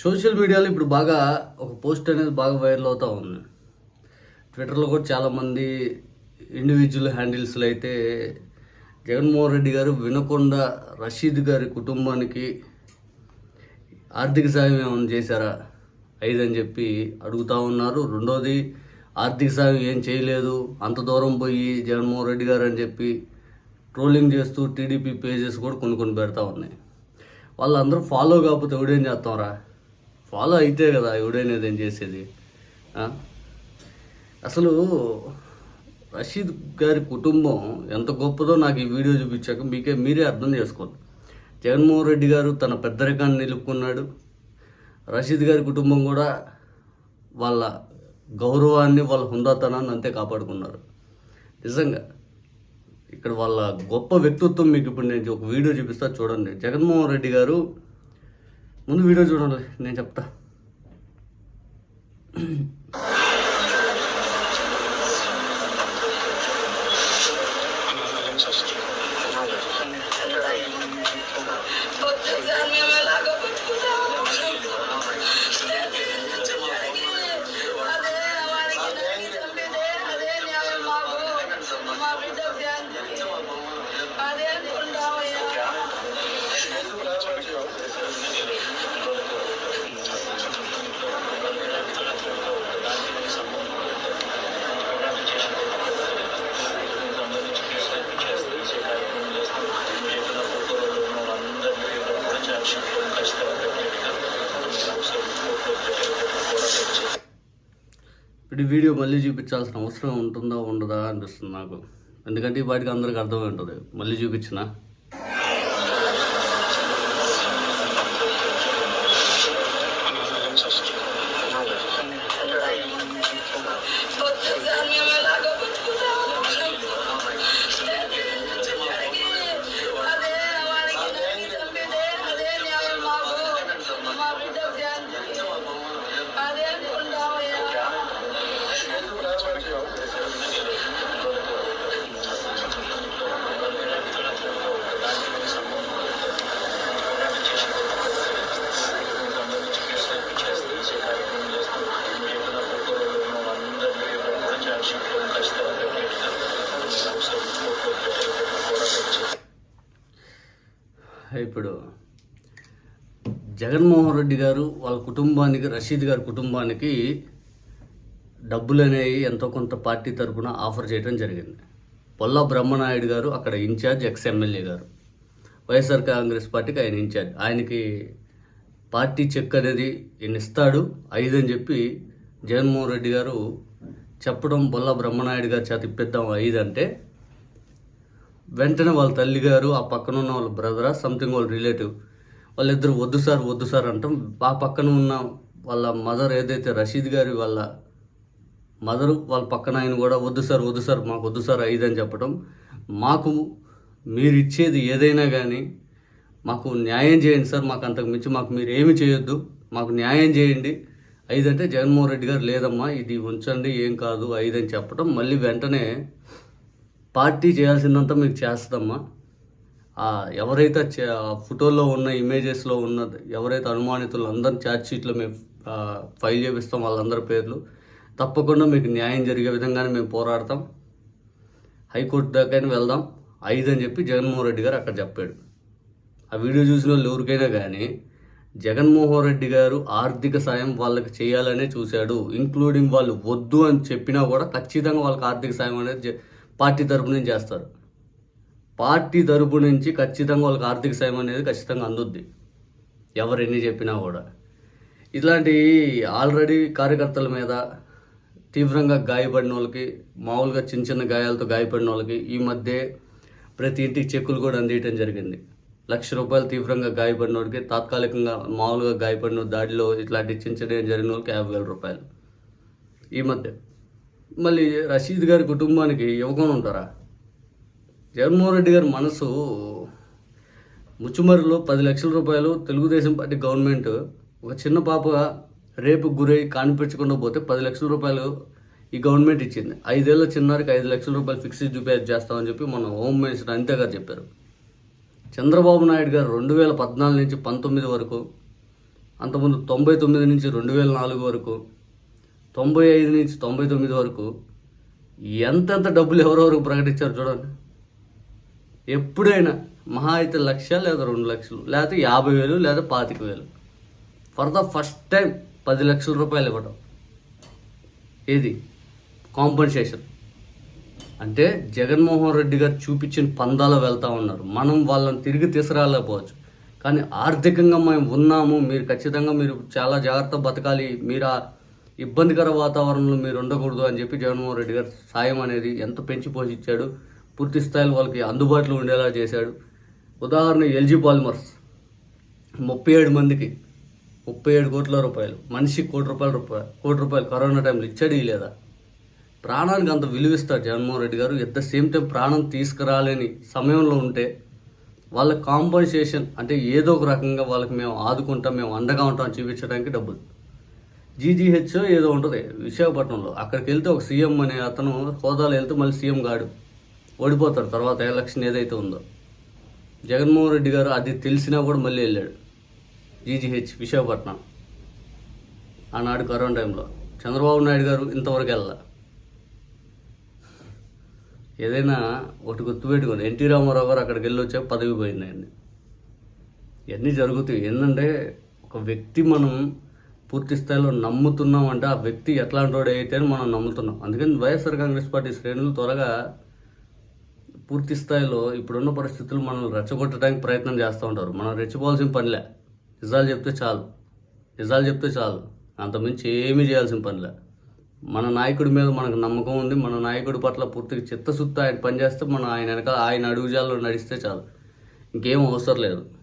Social మీడియాలో ఇప్పుడు బాగా ఒక పోస్ట్ అనేది బాగా వైరల్ అవుతూ ఉంది. ట్విట్టర్లో కూడా చాలామంది ఇండివిజువల్ హ్యాండిల్స్లో అయితే జగన్మోహన్ రెడ్డి గారు వినకొండ రషీద్ గారి కుటుంబానికి ఆర్థిక సాయం ఏమైనా చేశారా? ఐదు అని చెప్పి అడుగుతా ఉన్నారు. రెండోది ఆర్థిక సాయం ఏం చేయలేదు. అంత దూరం పోయి జగన్మోహన్ రెడ్డి గారు అని చెప్పి ట్రోలింగ్ చేస్తూ టీడీపీ పేజెస్ కూడా కొన్ని కొన్ని పెడతా ఉన్నాయి. వాళ్ళందరూ ఫాలో కాకపోతే ఎవడేం చేస్తాంరా? ఫాలో అయితే కదా ఎవడైనా ఏం చేసేది అసలు రషీద్ గారి కుటుంబం ఎంత గొప్పదో నాకు ఈ వీడియో చూపించాక మీకే మీరే అర్థం చేసుకోండి జగన్మోహన్ రెడ్డి గారు తన పెద్దరికాన్ని నిలుపుకున్నాడు. రషీద్ గారి కుటుంబం కూడా వాళ్ళ గౌరవాన్ని వాళ్ళ హుందాతనాన్ని అంతే కాపాడుకున్నారు. నిజంగా ఇక్కడ వాళ్ళ గొప్ప వ్యక్తిత్వం మీకు ఇప్పుడు నేను ఒక వీడియో చూపిస్తా చూడండి. జగన్మోహన్ రెడ్డి గారు ముందు వీడియో చూడండి నేను చెప్తా పొద్దున్నే మేము ఎలాగో బతుకుతాము. అదే వారికి నరికి చంపితే అదే న్యాయం మాకు. మా బిడ్డ శాంతికి. అదే అనుకుంటామయ్యా. ఇప్పుడు వీడియో మళ్ళీ చూపించాల్సిన అవసరం ఉంటుందా ఉండదా అనిపిస్తుంది నాకు. ఎందుకంటే వాటికి అందరికి అర్థమై ఉంటుంది. మళ్ళీ చూపించిన. ఇప్పుడు జగన్మోహన్ రెడ్డి గారు వాళ్ళ కుటుంబానికి రషీద్ గారి కుటుంబానికి డబ్బులు అనేవి ఎంతో కొంత పార్టీ తరఫున ఆఫర్ చేయడం జరిగింది. పొల్ల బ్రహ్మనాయుడు గారు అక్కడ ఇన్ఛార్జ్ ఎక్స్ ఎమ్మెల్యే గారు. వైఎస్ఆర్ కాంగ్రెస్ పార్టీకి ఆయన ఇన్ఛార్జ్. ఆయనకి పార్టీ చెక్ అనేది ఈయన ఇస్తాడు ఐదు అని చెప్పి జగన్మోహన్ రెడ్డి గారు చెప్పడం బొల్ల బ్రహ్మనాయుడు గారి చేత ఇప్పిద్దాం ఐదు అంటే వెంటనే వాళ్ళ తల్లి గారు ఆ పక్కన ఉన్న వాళ్ళ బ్రదరా సంథింగ్ వాళ్ళ రిలేటివ్ వాళ్ళిద్దరు వద్దు సార్ వద్దు సార్ అంటాం. ఆ పక్కన ఉన్న వాళ్ళ మదర్ ఏదైతే రషీద్ గారి వాళ్ళ మదరు వాళ్ళ పక్కన ఆయన కూడా వద్దు సార్ వద్దు సార్ మాకు వద్దు సార్ ఐదు అని చెప్పడం మాకు మీరు ఇచ్చేది ఏదైనా కానీ మాకు న్యాయం చేయండి సార్ మాకు అంతకు మించి మాకు మీరు ఏమి చేయొద్దు. మాకు న్యాయం చేయండి. ఐదు అంటే జగన్మోహన్ రెడ్డి గారు లేదమ్మా ఇది ఉంచండి ఏం కాదు ఐదు అని చెప్పడం మళ్ళీ వెంటనే పార్టీ చేయాల్సిందంతా మీకు చేస్తుందమ్మా. ఎవరైతే ఫోటోలో ఉన్న ఇమేజెస్లో ఉన్న ఎవరైతే అనుమానితులు అందరిని ఛార్జ్ షీట్లో మేము ఫైల్ చేపిస్తాం వాళ్ళందరి పేర్లు తప్పకుండా మీకు న్యాయం జరిగే విధంగానే మేము పోరాడతాం. హైకోర్టు దాకానే వెళ్దాం. ఐదు అని చెప్పి జగన్మోహన్ రెడ్డి గారు అక్కడ చెప్పాడు. ఆ వీడియో చూసిన వాళ్ళు ఎవరికైనా కానీ జగన్మోహన్ రెడ్డి గారు ఆర్థిక సాయం వాళ్ళకి చేయాలనే చూశాడు. ఇంక్లూడింగ్ వాళ్ళు వద్దు అని చెప్పినా కూడా ఖచ్చితంగా వాళ్ళకి ఆర్థిక సాయం అనేది పార్టీ తరపు నుంచి చేస్తారు. పార్టీ తరపు నుంచి ఖచ్చితంగా వాళ్ళకి ఆర్థిక సాయం అనేది ఖచ్చితంగా అందుద్ది. ఎవరు ఎన్ని చెప్పినా కూడా. ఇట్లాంటి ఆల్రెడీ కార్యకర్తల మీద తీవ్రంగా గాయపడిన వాళ్ళకి మామూలుగా చిన్న చిన్న గాయాలతో గాయపడిన వాళ్ళకి ఈ మధ్య ప్రతి ఇంటికి చెక్కులు కూడా అందియటం జరిగింది. లక్ష రూపాయలు తీవ్రంగా గాయపడిన వాడికి తాత్కాలికంగా మామూలుగా గాయపడిన దాడిలో ఇట్లాంటి చిన్న చిన్న జరిగిన వాళ్ళకి యాభై వేల రూపాయలు ఈ మధ్య. మళ్ళీ రషీద్ గారి కుటుంబానికి ఇవ్వకుండా ఉంటారా? జగన్మోహన్ రెడ్డి గారి మనసు ముచ్చుమరిలో పది లక్షల రూపాయలు తెలుగుదేశం పార్టీ గవర్నమెంట్ ఒక చిన్న పాప రేపు గురై కానిపించకుండా పోతే పది లక్షల రూపాయలు ఈ గవర్నమెంట్ ఇచ్చింది. ఐదేళ్ళ చిన్నారికి ఐదు లక్షల రూపాయలు ఫిక్స్డ్ చూపే చేస్తామని చెప్పి మన హోమ్ మినిస్టర్ అనిత గారు చెప్పారు. చంద్రబాబు నాయుడు గారు రెండు వేల పద్నాలుగు నుంచి పంతొమ్మిది వరకు అంతకుముందు తొంభై తొమ్మిది నుంచి రెండు వేల నాలుగు వరకు తొంభై ఐదు నుంచి తొంభై తొమ్మిది వరకు ఎంతెంత డబ్బులు ఎవరెవరికి ప్రకటించారు చూడండి. ఎప్పుడైనా మహా అయితే లక్ష లేదా రెండు లక్షలు లేకపోతే యాభై వేలు లేదా పాతిక వేలు. ఫర్ ద ఫస్ట్ టైం పది లక్షల రూపాయలు ఇవ్వడం ఏది? కాంపన్సేషన్ అంటే జగన్మోహన్ రెడ్డి గారు చూపించిన పందాలో వెళ్తా ఉన్నారు. మనం వాళ్ళని తిరిగి తీసుకురాలేకపోవచ్చు. కానీ ఆర్థికంగా మేము ఉన్నాము మీరు ఖచ్చితంగా మీరు చాలా జాగ్రత్త బతకాలి మీరు ఇబ్బందికర వాతావరణంలో మీరు ఉండకూడదు అని చెప్పి జగన్మోహన్ రెడ్డి గారు సాయం అనేది ఎంత పెంచి పోషించాడు పూర్తి స్థాయిలో వాళ్ళకి అందుబాటులో ఉండేలా చేశాడు. ఉదాహరణ ఎల్జీ పాలిమర్స్. ముప్పై ఏడు మందికి ముప్పై ఏడు కోట్ల రూపాయలు మనిషికి కోటి రూపాయల రూపాయలు కోటి రూపాయలు కరోనా టైంలో ఇచ్చాడు లేదా? ప్రాణానికి అంత విలువిస్తారు జగన్మోహన్ రెడ్డి గారు. ఎట్ ద సేమ్ టైం ప్రాణం తీసుకురాలేని సమయంలో ఉంటే వాళ్ళ కాంపన్సేషన్ అంటే ఏదో ఒక రకంగా వాళ్ళకి మేము ఆదుకుంటాం మేము అండగా ఉంటాం చూపించడానికి డబ్బులు. జీజీహెచ్ ఏదో ఉంటుంది విశాఖపట్నంలో. అక్కడికి వెళ్తే ఒక సీఎం అనే అతను హోదాలో వెళ్తే మళ్ళీ సీఎం గాడు. ఓడిపోతాడు తర్వాత ఎలక్షన్ ఏదైతే ఉందో. జగన్మోహన్ రెడ్డి గారు అది తెలిసినా కూడా మళ్ళీ వెళ్ళాడు. జీజీహెచ్ విశాఖపట్నం. ఆనాడు కరోనా టైంలో. చంద్రబాబు నాయుడు గారు ఇంతవరకు వెళ్ళా. ఏదైనా ఒకటి గుర్తుపెట్టుకోండి ఎన్టీ రామారావు గారు అక్కడికి వెళ్ళి వచ్చే పదవి పోయిందండి ఇవన్నీ జరుగుతాయి. ఏంటంటే ఒక వ్యక్తి మనం పూర్తి స్థాయిలో నమ్ముతున్నాం అంటే ఆ వ్యక్తి ఎట్లాంటి వాడు అయితే అని మనం నమ్ముతున్నాం. అందుకని వైఎస్ఆర్ కాంగ్రెస్ పార్టీ శ్రేణులు త్వరగా పూర్తి స్థాయిలో ఇప్పుడున్న పరిస్థితులు మనం రెచ్చగొట్టడానికి ప్రయత్నం చేస్తూ ఉంటారు. మనం రెచ్చిపోవాల్సిన పనిలే. నిజాలు చెప్తే చాలు. నిజాలు చెప్తే చాలు. అంతమించి ఏమీ చేయాల్సిన పనిలే. మన నాయకుడి మీద మనకు నమ్మకం ఉంది. మన నాయకుడి పట్ల పూర్తిగా చిత్తశుద్ధి ఆయన పనిచేస్తే మనం ఆయన వెనక ఆయన అడుగుజాల్లో నడిస్తే చాలు. ఇంకేం అవసరం లేదు.